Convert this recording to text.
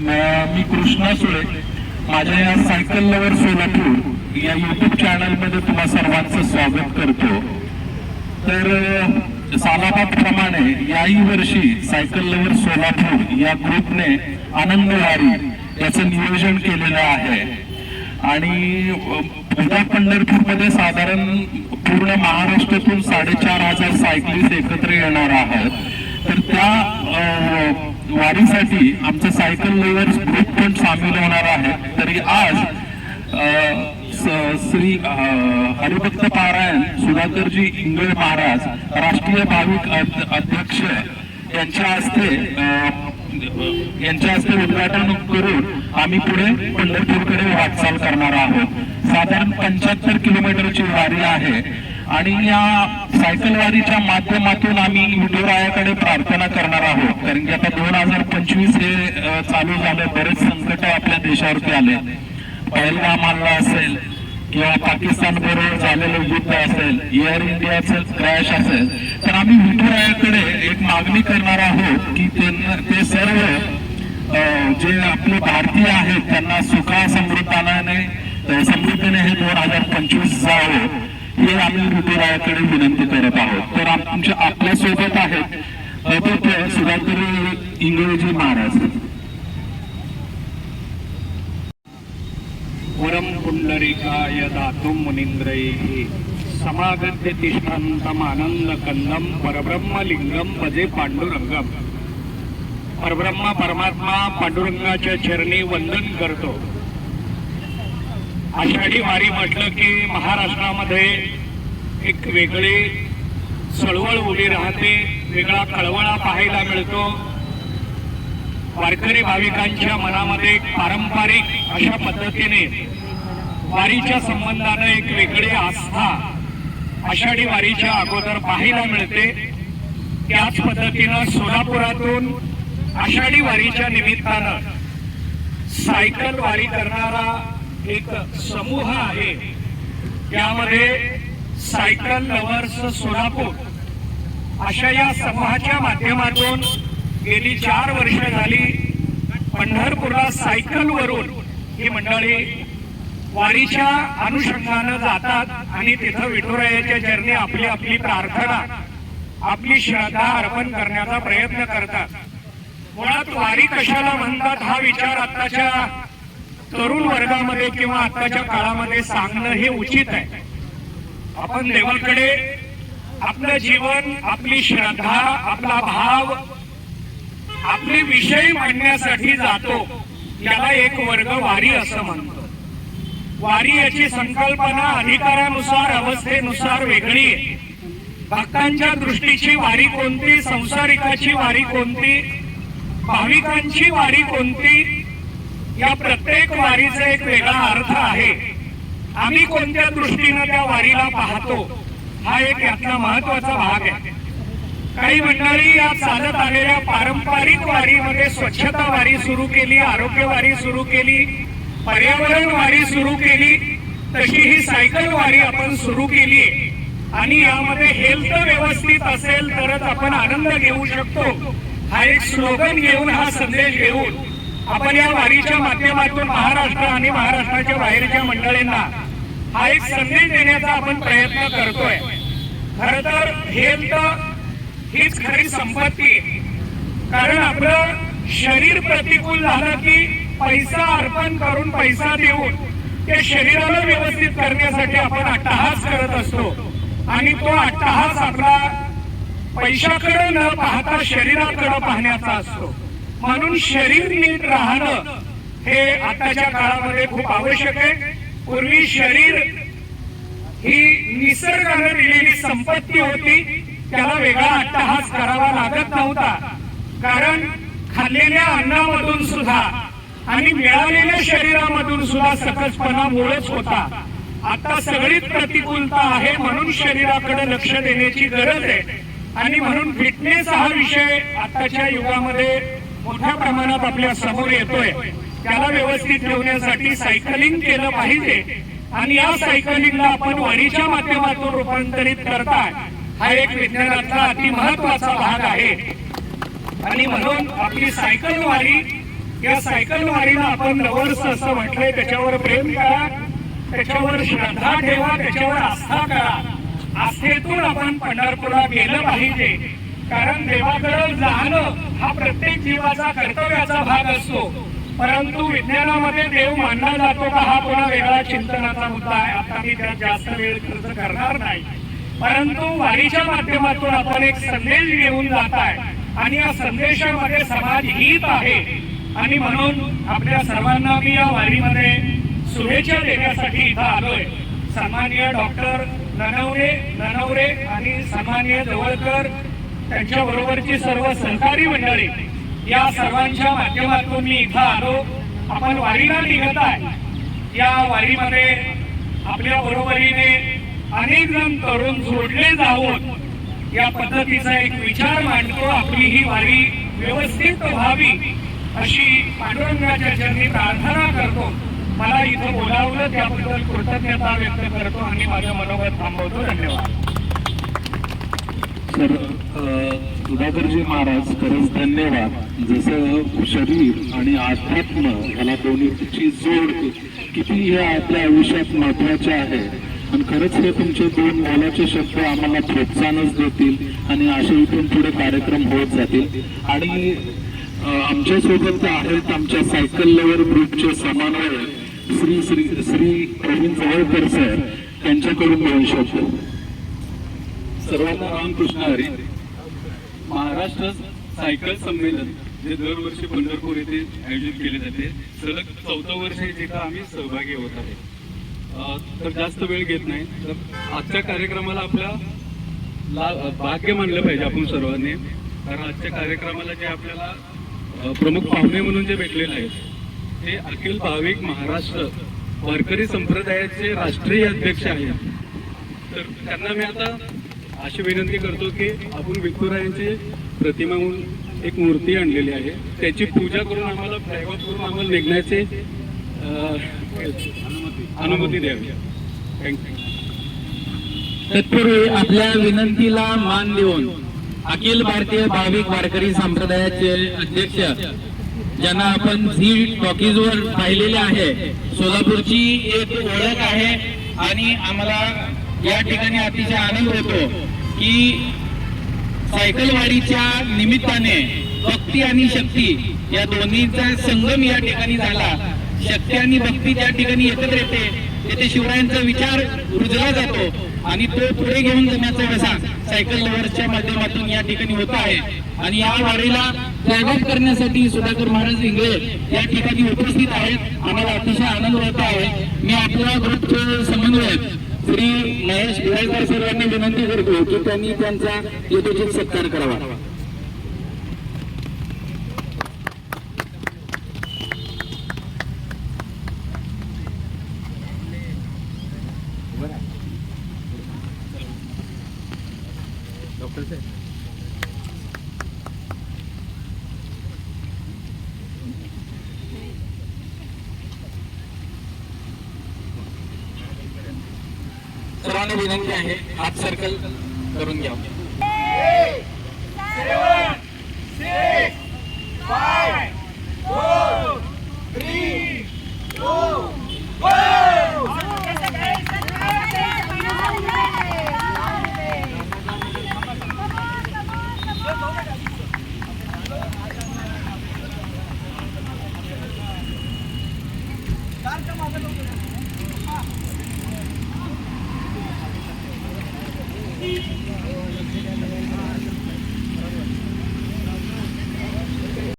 मी कृष्णा सुळे. माझ्या या cycle lover Solapur या युट्यूब चॅनलमध्ये तुम्हा सर्वांचं स्वागत करतो. तर अ, सालाबादप्रमाणे याही वर्षी सायकल लवर सोलापूर या ग्रुपने आनंदवारी याचं नियोजन केलेलं आहे. आणि उद्या पंढरपूरमध्ये साधारण पूर्ण महाराष्ट्रातून साडेचार हजार सायकलिस्ट एकत्र येणार आहेत. तर त्या अ, वारीसाठी आमचं सायकल लेवर्स ग्रुप पण सामील होणार आहे. तरी आज श्री हरिभक्त पारायण सुधाकरजी इंगळे महाराज राष्ट्रीय भाविक अध्यक्ष यांच्या हस्ते यांच्या हस्ते उद्घाटन करून आम्ही पुढे पंढरपूरकडे वाटचाल करणार आहोत. साधारण पंच्याहत्तर किलोमीटरची वारी आहे. आणि या सायकलवारीच्या माध्यमातून आम्ही विठुरायाकडे प्रार्थना करणार आहोत. कारण की आता दोन हजार पंचवीस हे चालू झालं. बरेच संकट आपल्या देशावरती आले. पहलगाम हल्ला असेल किंवा पाकिस्तान बरोबर झालेलं युद्ध असेल एअर इंडियाचं क्रॅश असेल तर आम्ही विठुरायाकडे एक मागणी करणार आहोत की त्यांना ते सर्व जे आपले भारतीय आहेत त्यांना सुखा समृद्धाने समृद्धीने हे दोन हजार पंचवीस जावं. हे आम्ही ऋतुरायाकडे विनंती करत आहोत. तर आमच्या आपल्यासोबत आहेत अभिज्ञ सुधाकर इंग्रजी महाराज. वरम पुंडरीकाय दातुं मुनींद्रैः समागत्य आनंद कन्दं परब्रह्मलिंगम भजे पांडुरंगम परब्रह्म परमात्मा पांडुरंगाच्या चरणी वंदन करतो। आषाढी वारी म्हटलं की महाराष्ट्रामध्ये एक वेगळी चळवळ उभी राहते वेगळा कळवळा पाहायला मिळतो. वारकरी भाविकांच्या मनामध्ये एक पारंपरिक अशा पद्धतीने वारीच्या संबंधानं एक वेगळी आस्था आषाढी वारीच्या अगोदर पाहायला मिळते. त्याच पद्धतीनं सोलापुरातून आषाढी वारीच्या निमित्तानं सायकल वारी करणारा एक समूह आहे. त्यामध्ये सायकल लवर्स सोलापूर. अशा या समूहाच्या माध्यमातून गेली चार वर्ष झाली पंढरपूरला सायकलवरून ही मंडळी वारीच्या अनुषंगानं जातात आणि तिथं विठुरायाच्या चरणी आपली आपली प्रार्थना आपली श्रद्धा अर्पण करण्याचा प्रयत्न करतात. मुळात वारी कशाला म्हणतात हा विचार आत्ताच्या तरुण वर्गामध्ये किंवा आत्ताच्या काळामध्ये सांगणं हे उचित आहे. आपण देवाकडे आपलं जीवन आपली श्रद्धा आपला भाव आपले विषय मांडण्यासाठी जातो त्याला एक वर्ग वारी असं म्हणतो. वारी याची संकल्पना अधिकारानुसार अवस्थेनुसार वेगळी आहे. भक्तांच्या दृष्टीची वारी कोणती संसारिकाची वारी कोणती भाविकांची वारी कोणती या प्रत्येक वारीचा एक वेगळा अर्थ आहे. आम्ही कोणत्या दृष्टीनं त्या वारीला पाहतो? हा एक यातला महत्त्वाचा भाग आहे. काही मंडळी या चालत आलेल्या पारंपरिक वारीमध्ये स्वच्छता वारी सुरू केली आरोग्य वारी सुरू केली पर्यावरण वारी सुरू केली तशी ही सायकल वारी आपण सुरू केली आणि यामध्ये हेल्थ व्यवस्थित असेल तरच आपण आनंद घेऊ शकतो. हा एक स्लोगन घेऊन हा संदेश घेऊन आपण या वारीच्या माध्यमातून महाराष्ट्र आणि महाराष्ट्राच्या बाहेरच्या मंडळींना हा एक संदेश देण्याचा आपण प्रयत्न करतोय. खर तर हेल्थ हीच खरी संपत्ती. कारण आपलं शरीर प्रतिकूल झालं की पैसा अर्पण करून पैसा देऊन ते शरीराला व्यवस्थित करण्यासाठी आपण अट्टहास करत असतो. आणि तो अट्टहास आपला पैशाकडे न पाहता शरीराकडे पाहण्याचा असतो. म्हणून शरीर नीट राहणं हे आताच्या काळामध्ये खूप आवश्यक आहे. पूर्वी शरीर ही निसर्गाने दिलेली संपत्ती होती. त्याला वेगळा अट्टहास करावा लागत नव्हता. कारण खाल्लेल्या अन्नामधून सुद्धा आणि मिळालेल्या शरीरामधून सुद्धा सकसपणा मुळच होता. आता सगळीच प्रतिकूलता आहे म्हणून शरीराकडे लक्ष देण्याची गरज आहे. आणि म्हणून फिटनेस हा विषय आताच्या युगामध्ये मोठ्या प्रमाणात आपल्यासमोर येतोय. त्याला व्यवस्थित ठेवण्यासाठी सायकलिंग केलं पाहिजे. आणि या सायकलिंगला आपण वारीच्या माध्यमातून रूपांतरित करताय. हा एक विज्ञानातला अति महत्त्वाचा भाग आहे. आणि म्हणून आपली सायकल वारी या सायकल वारीला आपण लवर्स असं म्हटलंय. त्याच्यावर प्रेम करा त्याच्यावर श्रद्धा ठेवा त्याच्यावर आस्था करा. आस्थेतून आपण पंढरपूरला गेलं पाहिजे. कारण देवाकडे जाणं हा प्रत्येक जीवाचा कर्तव्याचा भाग असतो. परंतु विज्ञानामध्ये देव मानला जातो का हा पुन्हा वेगळा चिंतनाचा मुद्दा आहे. आता मी त्यात जास्त वेळ खर्च करणार नाही. परंतु वारीच्या माध्यमातून आपण एक संदेश घेऊन जात आहे. आणि या संदेशामध्ये समाज हित आहे. आणि म्हणून आपल्या सर्वांना मी या वारीमध्ये शुभेच्छा देण्यासाठी इथं आलोय. सन्मान्य डॉक्टर ननवरे ननवरे आणि सन्मान्य जवळकर त्यांच्या बरोबरची सर्व सहकारी मंडळी या सर्वांच्या माध्यमातून मी इथं आलो. आपण वारीला निघत आहे. या वारीमध्ये आपल्या बरोबरीने अनेक जण तरुण जोडले जाऊन या पद्धतीचा एक विचार मांडतो. आपली ही वारी व्यवस्थित व्हावी अशी पांडुरंगाच्या चरणी प्रार्थना करतो. मला इथं बोलावलं त्याबद्दल कृतज्ञता व्यक्त करतो आणि माझ्या मनोगत थांबवतो. धन्यवाद. तर सुधाकरजी महाराज खरंच धन्यवाद. जसं शरीर आणि अध्यात्म याला दोन्हीची जोड किती हे आपल्या आयुष्यात महत्त्वाचे आहे. आणि खरंच हे तुमचे दोन मोलाचे शब्द आम्हाला प्रोत्साहनच देतील आणि असे इथून पुढे कार्यक्रम होत जातील. आणि आमच्यासोबत आहेत आमच्या सायकल लवर ग्रुपचे समन्वय श्री श्री श्री प्रवीण जवळकर सर. त्यांच्याकडून दोन शब्द सर्वांना रामकृष्ण हरी. महाराष्ट्र सायकल संमेलन जे दरवर्षी पंढरपूर येथे आयोजित केले जाते सलग चौथं वर्ष जिथं आम्ही सहभागी होत आहे. तर जास्त वेळ घेत नाही. तर आजच्या कार्यक्रमाला आपल्या ला भाग्य मानलं पाहिजे आपण सर्वांनी. कारण आजच्या कार्यक्रमाला जे आपल्याला प्रमुख पाहुणे म्हणून जे भेटलेले आहेत ते अखिल भाविक महाराष्ट्र वारकरी संप्रदायाचे राष्ट्रीय अध्यक्ष आहेत. तर त्यांना मी आता अशी विनंती करतो की आपण विठुरायांची प्रतिमा म्हणून एक मूर्ती आणलेली आहे. त्याची पूजा करून आम्हाला फ्लॅगऑफ करून आम्हाला निघण्याचे अनुमती द्यावी. थँक्यू तत्पूर्वी आपल्या विनंतीला मान देऊन अखिल भारतीय भाविक वारकरी संप्रदायाचे अध्यक्ष ज्यांना आपण झी टॉकीजवर पाहिलेले आहे सोलापूरची एक ओळख आहे आणि आम्हाला या ठिकाणी अतिशय आनंद होतो. की सायकलवाडीच्या निमित्ताने भक्ती आणि शक्ती या दोन्हीचा संगम या ठिकाणी झाला. शक्ती आणि भक्ती ज्या ठिकाणी एकत्र येते. तेथे शिवरायांचा विचार रुजला जातो आणि तो पुढे घेऊन जाण्याचा वसा सायकल लव्हर्सच्या माध्यमातून या ठिकाणी होत आहे. आणि या वारीला स्वागत करण्यासाठी सुधाकर महाराज इंगळे या ठिकाणी उपस्थित आहेत. आम्हाला अतिशय आनंद होत आहे. मी आपल्या ग्रुपचे श्री महेश भिवाळकर सर्वांनी विनंती करतो की त्यांनी त्यांचा यथोचित सत्कार करावा. सर्वांना विनंती आहे हात सर्कल करून घ्या.